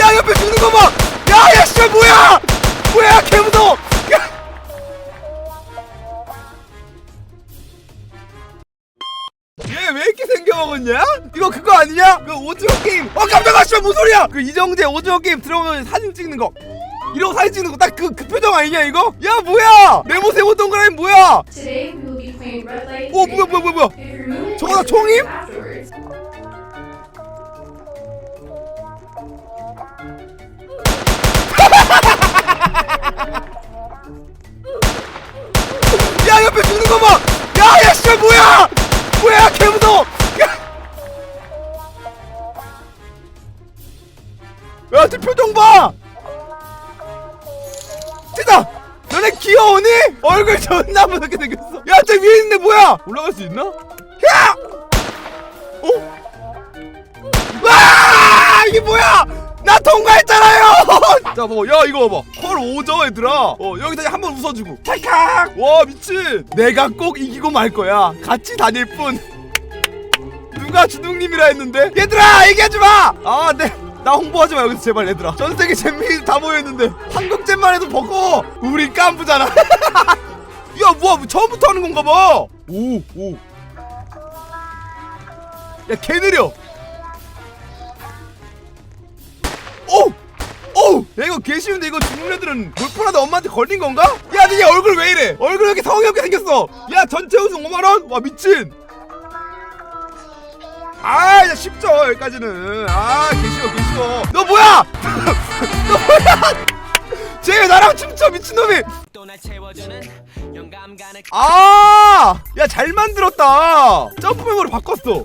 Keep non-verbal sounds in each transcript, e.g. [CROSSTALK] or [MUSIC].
야 옆에 죽는 거 봐! 야, 야, 씨, 뭐야! 뭐야, 개 무서워! 야! 얘왜 이렇게 생겨먹었냐? 이거 그거 아니냐? 그 오징어 게임! 어 깜짝아 씨발 무슨 소리야! 그 이정재 오징어 게임 들어오면 사진 찍는 거 이러고 사진 찍는 거 딱 그 그 표정 아니냐 이거? 야 뭐야! 네모 세모 동그라미 뭐야! 오 뭐야 뭐야 뭐야 뭐야! 저거 다 총임? 옆에 죽는 거 봐! 야, 야, 씨발 뭐야! 뭐야, 개 무서워! 야! 야, 쟤 표정 봐! 진짜! 너네 귀여우니? 얼굴 존나 무섭게 생겼어. 야, 쟤 위에 있는데 뭐야? 올라갈 수 있나? 야! 어? 자, 봐봐. 야, 이거 봐봐. 헐 오죠, 얘들아. 어, 여기다 한 번 웃어주고. 찰칵! 와, 미친. 내가 꼭 이기고 말 거야. 같이 다닐 뿐. [LAUGHS] 누가 주둥님이라 했는데? 얘들아, 얘기하지 마! 아, 네. 나 홍보하지 마, 여기서 제발, 얘들아. 전 세계 잼민이 다 모여있는데. 한국잼만 해도 벗고, 우리 깐부잖아. [LAUGHS] 야, 뭐야, 뭐 처음부터 하는 건가 봐. 오, 오. 야, 개 느려. 오! 오! 야 이거 개 쉬운데 이거 중국 애들은 물풀하다 엄마한테 걸린 건가? 야 근데 얘 얼굴 왜 이래? 얼굴 왜 이렇게 성의 없게 생겼어? 야 전체 우승 5만원? 와 미친 아 이제 쉽죠 여기까지는 아 개 쉬워 개 쉬워 너 뭐야? [LAUGHS] 너 뭐야? 쟤 나랑 춤춰 미친놈이 아! 야 잘 만들었다 점프 메모로 바꿨어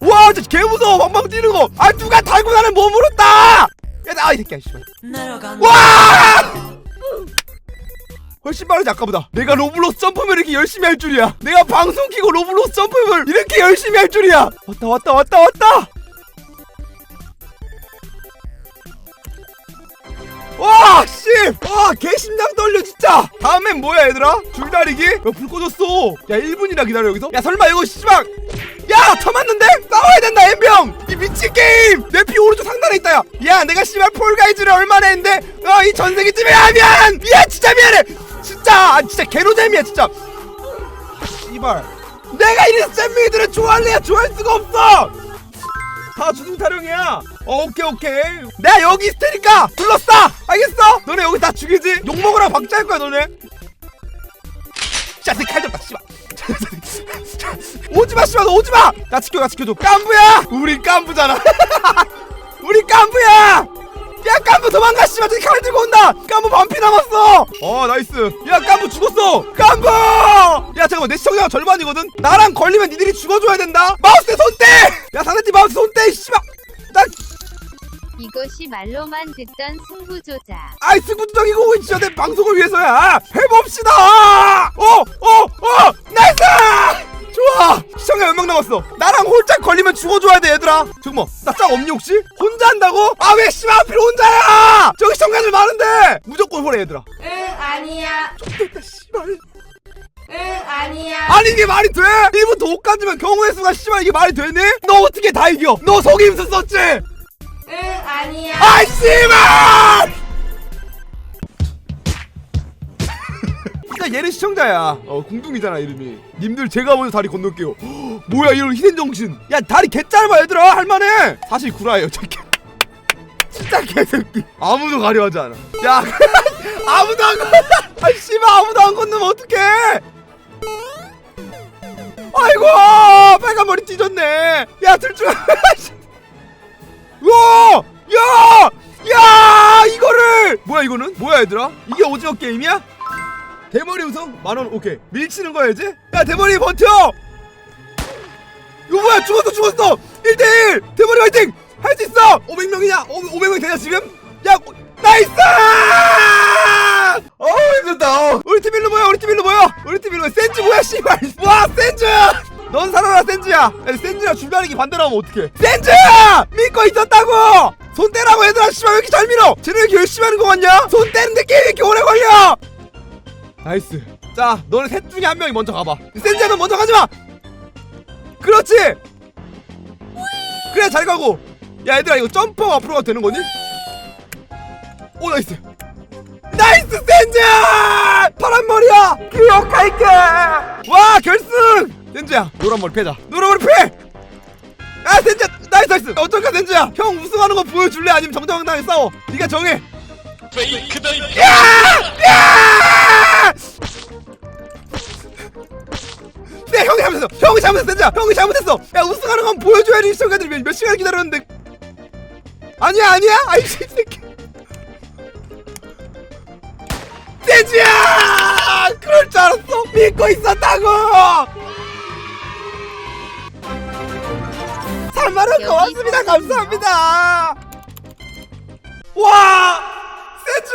와 진짜 개 무서워 방방 뛰는 거 아 누가 달고 나는 몸으로 따! 야나이 새끼야 씨발 와! 훨씬 빠르지 아까보다 내가 로블록스 점프를 이렇게 열심히 할 줄이야 내가 방송 키고 로블록스 점프를 이렇게 열심히 할 줄이야 왔다 왔다 왔다 왔다 와, 씨! 와, 개 심장 떨려, 진짜! 다음엔 뭐야, 얘들아? 줄다리기? 야, 불 꺼졌어. 야, 1분이나 기다려, 여기서? 야, 설마 이거, 씨발! 야, 터 맞는데? 싸워야 된다, 엠병! 이 미친 게임! 내 피 오른쪽 상단에 있다, 야! 야, 내가 씨발 폴가이즈를 얼마나 했는데, 어, 이 전세기 집에, 야, 미안! 미안, 진짜 미안해! 진짜! 아, 진짜 개노잼이야, 진짜! 아, 씨발. 내가 이래서 잼미들을 좋아할래야 좋아할 수가 없어! 다 주둥 타령이야. 어, 오케이 오케이. 내가 여기 있을 테니까 불렀어. 알겠어? 너네 여기 다 죽이지? 욕 먹으라 박자할 거야 너네. 자식 칼 잡다 씨발. [LAUGHS] 오지마 씨발 너 오지마. 나 지켜 나 지켜줘. 깐부야. 우리 깐부잖아. [LAUGHS] 우리 깐부야. 야 깐부 도망가 씨발. 저기 칼 들고 온다. 깐부 반피 남았어. 어 나이스. 야 깐부 죽었어. 깐부! 야 잠깐만. 내 시청자가 절반이거든? 나랑 걸리면 니들이 죽어줘야 된다. 마우스에 손 떼 야 상대팀 마우스 손 떼 씨발. 나 이것이 말로만 듣던 승부조자. 아이 승부조정이고 진짜 내 방송을 위해서야 해봅시다 어 어 어 나이스 좋아 시청자 몇 명 남았어 나랑 홀짝 걸리면 죽어줘야 돼 얘들아 잠깐만 나짱 없니 혹시? 혼자 한다고? 아 왜 씨발 하필 혼자야 저기 시청자들 많은데 무조건 홀해 얘들아 응, 아니야. 됐다 씨발 응, 아니야. 아니 이게 말이 돼? 1부터 5까지면 경우의 수가 씨발 이게 말이 되니? 너 어떻게 다 이겨? 너 속임수 썼지? 응, 아니야. 아이 씨발! [LAUGHS] 진짜 얘는 시청자야. 어 궁둥이잖아 이름이. 님들 제가 먼저 다리 건널게요. 헉, [GASPS] 뭐야 이런 희생 정신. 야 다리 개 짧아 얘들아 할만해. 사실 구라예요 저게. [LAUGHS] 진짜 개새끼. 아무도 가려하지 않아. 야 [LAUGHS] 아무도 안 건. 이거는? 뭐야 얘들아? 이게 오징어 게임이야? 대머리 우승? 만원 오케이 밀치는 거야 이제? 야 대머리 버텨! 이거 뭐야 죽었어 죽었어! 1대1! 대머리 화이팅! 할 수 있어! 500명이냐? 500명 되냐 지금? 야 나이스! 어우 힘들다 어. 우리 팀 일로 모여 우리 팀 일로 모여 우리 팀 일로 모여 센즈 뭐야 씨발 와 센즈! 넌 살아라 센즈야 야, 센즈야 줄다리기 반대로 하면 어떡해 센즈! 믿고 있었다고! 손 떼라고 얘들아 씨발 왜 이렇게 잘 밀어? 쟤네 열심히 하는 거 같냐? 손 떼는데 게임이 이렇게 오래 걸려? 나이스. 자 너네 셋 중에 한 명이 먼저 가봐. 센즈야 너 먼저 가지마! 그렇지! 그래 잘 가고. 야 얘들아 이거 점프 앞으로 가도 되는 거니? 오 나이스. 나이스 센즈 파란 머리야! 기억할게! 와 결승! 센즈야 노란 머리 패자. 노란 머리 패! 아, 센즈 나이스 나이스. 센즈 야 형 우승하는 거 보여줄래? 아니면 정정당당하게 싸워? 네가 정해. 페이크다 야! 야! 네 형이 잘못했어. 형이 잘못했어 센즈야 형이 잘못했어. 야 우승하는 건 보여줘야지 시청자들이. 몇, 몇 시간 기다렸는데. 아니야 아니야? 아이씨 이 새끼. 센즈야! 그럴 줄 만원 고맙습니다. 감사합니다. 와! 센즈